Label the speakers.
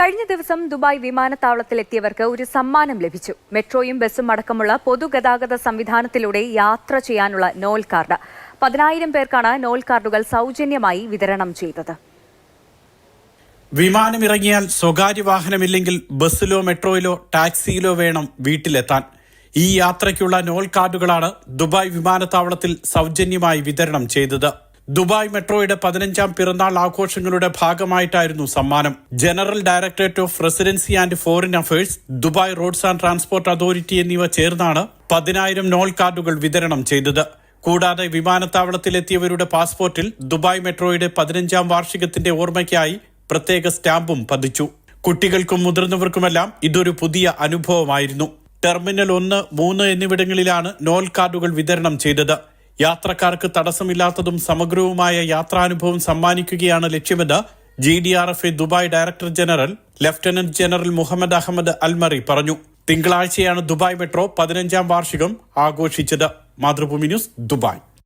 Speaker 1: കഴിഞ്ഞ ദിവസം ദുബായ് വിമാനത്താവളത്തിലെത്തിയവർക്ക് ഒരു സമ്മാനം ലഭിച്ചു. മെട്രോയും ബസ്സും അടക്കമുള്ള പൊതുഗതാഗത സംവിധാനത്തിലൂടെ യാത്ര ചെയ്യാനുള്ള നോൽ കാർഡ്. പതിനായിരം പേർക്കാണ് നോൽ കാർഡുകൾ സൗജന്യമായി വിതരണം ചെയ്തത്.
Speaker 2: വിമാനമിറങ്ങിയാൽ സ്വകാര്യ വാഹനമില്ലെങ്കിൽ ബസ്സിലോ മെട്രോയിലോ ടാക്സിയിലോ വേണം വീട്ടിലെത്താൻ. ഈ യാത്രയ്ക്കുള്ള നോൾ കാർഡുകളാണ് ദുബായ് വിമാനത്താവളത്തിൽ സൗജന്യമായി വിതരണം ചെയ്തത്. ദുബായ് മെട്രോയുടെ പതിനഞ്ചാം പിറന്നാൾ ആഘോഷങ്ങളുടെ ഭാഗമായിട്ടായിരുന്നു സമ്മാനം. General directorate of residency and foreign affairs Dubai roads and transport authority എന്നിവ ചേർന്നാണ് പതിനായിരം നോൾ കാർഡുകൾ വിതരണം ചെയ്തത്. കൂടാതെ വിമാനത്താവളത്തിലെത്തിയവരുടെ പാസ്പോർട്ടിൽ ദുബായ് മെട്രോയുടെ പതിനഞ്ചാം വാർഷികത്തിന്റെ ഓർമ്മയ്ക്കായി പ്രത്യേക സ്റ്റാമ്പും പതിച്ചു. കുട്ടികൾക്കും മുതിർന്നവർക്കുമെല്ലാം ഇതൊരു പുതിയ അനുഭവമായിരുന്നു. ടെർമിനൽ ഒന്ന് മൂന്ന് എന്നിവിടങ്ങളിലാണ് നോൽ കാർഡുകൾ വിതരണം ചെയ്തത്. യാത്രക്കാർക്ക് തടസ്സമില്ലാത്തതും സമഗ്രവുമായ യാത്രാനുഭവം സമ്മാനിക്കുകയാണ് ലക്ഷ്യമെന്ന് G D R F A Dubai director general lieutenant general Mohammed Ahmed Al Marri പറഞ്ഞു. തിങ്കളാഴ്ചയാണ് ദുബായ് മെട്രോ പതിനഞ്ചാം വാർഷികം ആഘോഷിച്ചത്. Mathrubhumi news Dubai.